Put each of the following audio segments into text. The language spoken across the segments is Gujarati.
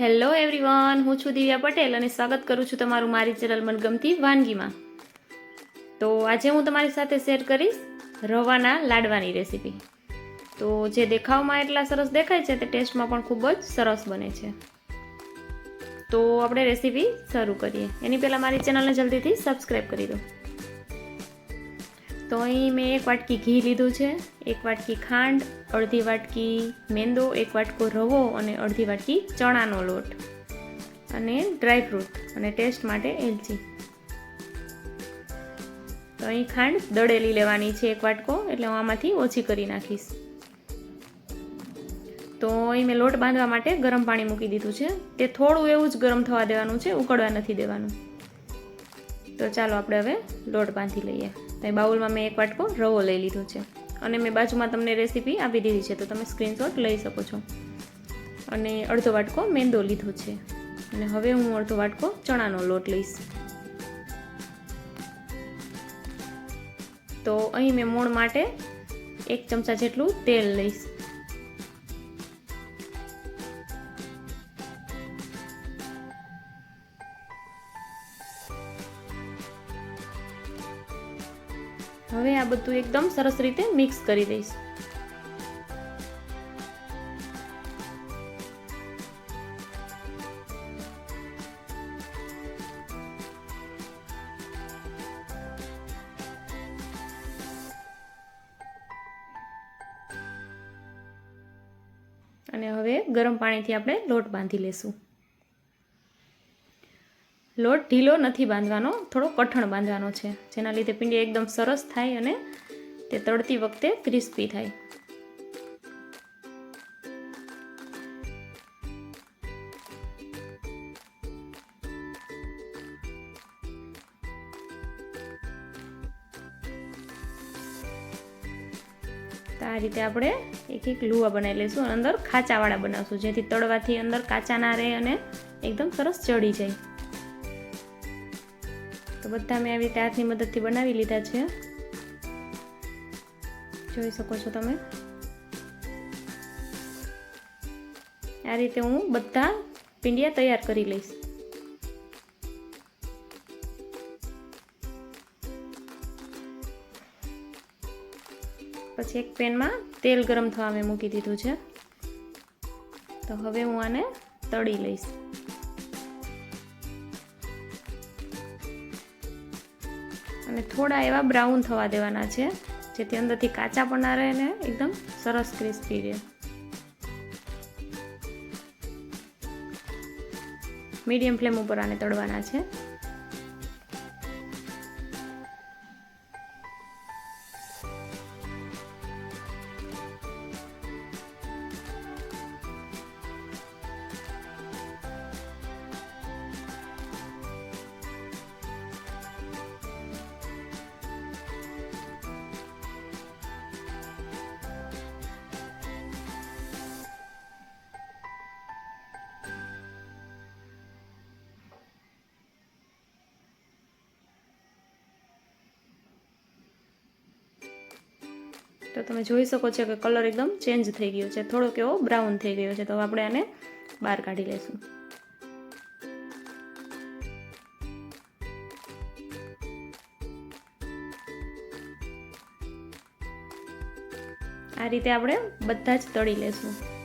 હેલો એવરીવન હું છું દિવ્યા પટેલ અને સ્વાગત કરું છું તમારું મારી ચેનલ મનગમતી વાનગીમાં. તો આજે હું તમારી સાથે શેર કરીશ રવાના લાડવાની રેસીપી. તો જે દેખાવમાં એટલા સરસ દેખાય છે, તે ટેસ્ટમાં પણ ખૂબ જ સરસ બને છે. તો આપણે રેસીપી શરૂ કરીએ. એની પહેલાં મારી ચેનલને જલ્દીથી સબસ્ક્રાઈબ કરી દો. તો અહીં મેં એક વાટકી ઘી લીધું છે, એક વાટકી ખાંડ, અડધી વાટકી મેંદો, એક વાટકો રવો અને અડધી વાટકી ચણાનો લોટ અને ડ્રાયફ્રૂટ અને ટેસ્ટ માટે એલચી. તો અહીં ખાંડ દળેલી લેવાની છે એક વાટકો, એટલે હું આમાંથી ઓછી કરી નાખીશ. તો અહીં મેં લોટ બાંધવા માટે ગરમ પાણી મૂકી દીધું છે. તે થોડું એવું જ ગરમ થવા દેવાનું છે, ઉકળવા નથી દેવાનું. તો ચાલો આપણે હવે લોટ બાંધી લઈએ. તો બાઉલમાં મેં એક વાટકો રવો લઈ લીધો છે. અને મેં બાજુમાં તમને રેસીપી આપી દીધી છે, તો તમે સ્ક્રીનશોટ લઈ શકો છો. અને અડધો વાટકો મેંદો લીધો છે. અને હવે હું અડધો વાટકો ચણાનો લોટ લઈશ. તો અહીં મેં મોણ માટે એક ચમચા જેટલું તેલ લઈશ. હવે આ બધું એકદમ સરસ રીતે મિક્સ કરી દઈશ. અને હવે ગરમ પાણીથી આપણે લોટ બાંધી લેશું. લોટ ઢીલો નથી બાંધવાનો, થોડો કઠણ બાંધવાનો છે. જેના લીધે પિંડી એકદમ સરસ થાય અને તે તળતી વખતે ક્રિસ્પી થાય. તો આ રીતે આપણે એક એક લુવા બનાવી લઈશું અંદર ખાચાવાળા બનાવશું, જેથી તળવાથી અંદર કાચા ના રહે અને એકદમ સરસ ચડી જાય. તો બધા મેં આવી રીતે હાથની મદદથી બનાવી લીધા છે. જોઈ શકો છો તમે. આ રીતે હું બધા પીંડિયા તૈયાર કરી લઈશ. પછી એક પેનમાં તેલ ગરમ થવા મેં મૂકી દીધું છે. તો હવે હું આને તળી લઈશ. અને થોડા એવા બ્રાઉન થવા દેવાના છે, જેથી અંદરથી કાચા પણ ના રહે ને એકદમ સરસ ક્રિસ્પી રહે. મીડિયમ ફ્લેમ ઉપર આને તળવાના છે. તો તમે જોઈ શકો છો કે કલર એકદમ ચેન્જ થઈ ગયો છે. થોડોક એવો બ્રાઉન થઈ ગયો છે. તો આપણે આને બહાર કાઢી લઈશું. આ રીતે આપણે બધા જ તળી લેશું.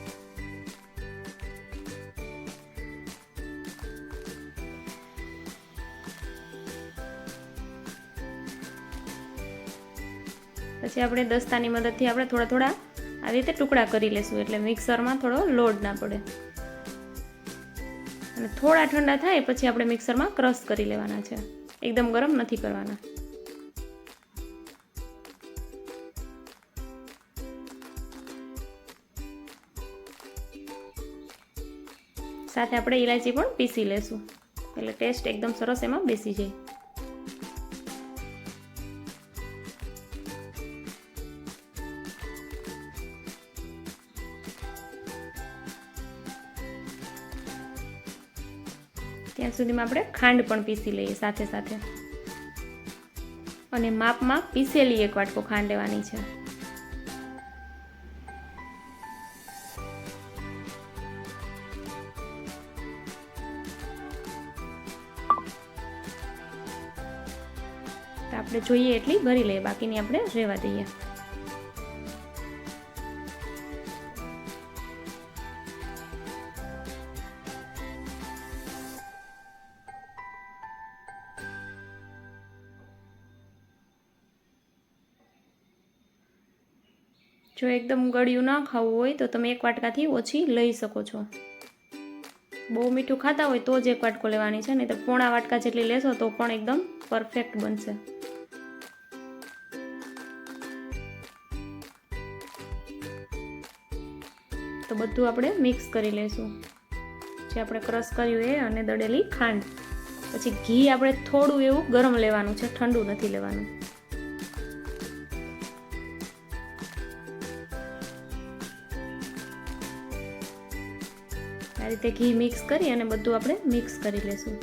પછી આપણે દસ્તાની મદદથી આપણે થોડા થોડા આવી રીતે ટુકડા કરી લેશું. એટલે મિક્સરમાં થોડો લોડ ના પડે. અને થોડા ઠંડા થાય પછી આપણે મિક્સરમાં ક્રશ કરી લેવાના છે. એકદમ ગરમ નથી કરવાના. સાથે આપણે ઇલાયચી પણ પીસી લેશું. એટલે ટેસ્ટ એકદમ સરસ એમાં બેસી જાય. ત્યાં સુધીમાં આપણે ખાંડ પણ પીસી લઈએ સાથે સાથે. અને માપમાં પીસેલી એક વાટકો ખાંડ લેવાની છે. આપણે જોઈએ એટલી, ભરી લઈએ, બાકીની આપણે રહેવા દઈએ. જો એકદમ ગળ્યું ના ખાવું હોય તો તમે એક વાટકાથી ઓછી લઈ શકો છો. બહુ મીઠું ખાતા હોય તો જ એક વાટકો લેવાની છે, નહીં તો પોણા વાટકા જેટલી લેશો તો પણ એકદમ પરફેક્ટ બનશે. તો બધું આપણે મિક્સ કરી લઈશું. જે આપણે ક્રશ કર્યું એ અને દળેલી ખાંડ. પછી ઘી આપણે થોડું એવું ગરમ લેવાનું છે, ઠંડુ નથી લેવાનું. આ રીતે ઘી મિક્સ કરી અને બધું આપણે મિક્સ કરી લેશું.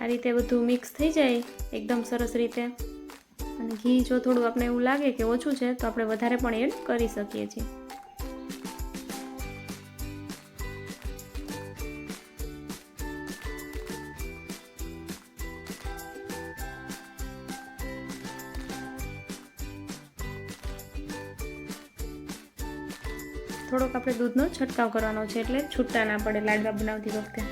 આ રીતે બધું મિક્સ થઈ જાય એકદમ સરસ રીતે. અને ઘી જો થોડું આપણે એવું લાગે કે ઓછું છે, તો આપણે વધારે પણ એડ કરી શકીએ છીએ. થોડોક આપણે દૂધનો છંટકાવ કરવાનો છે એટલે છૂટા ના પડે લાડવા બનાવતી વખતે.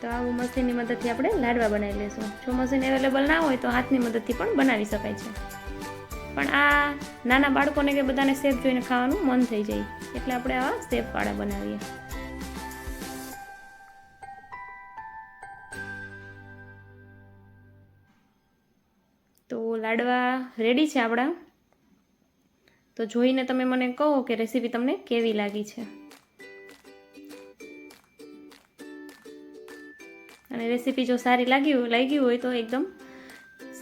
તો આવું મશીનની મદદથી આપણે લાડવા બનાવી લઈશું. જો મશીન અવેલેબલ ના હોય તો હાથની મદદથી પણ બનાવી શકાય છે. પણ આ નાના બાળકોને કે બધાને શેપ જોઈને ખાવાનું મન થઈ જાય. એટલે આપણે આવા શેપવાળા બનાવીએ. તો લાડવા રેડી છે આપણા. તો જોઈને તમે મને કહો કે રેસીપી તમને કેવી લાગી છે. અને રેસીપી જો સારી લાગી હોય લાગી હોય તો એકદમ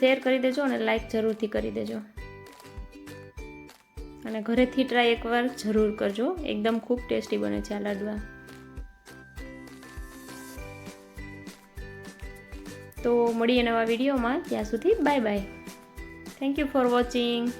શેર કરી દેજો અને લાઈક જરૂરથી કરી દેજો. અને ઘરેથી ટ્રાય એકવાર જરૂર કરજો. એકદમ ખૂબ ટેસ્ટી બને છે આ લાડવા. તો મળીએ નવા વિડીયોમાં. ત્યાં સુધી bye bye. Thank you for watching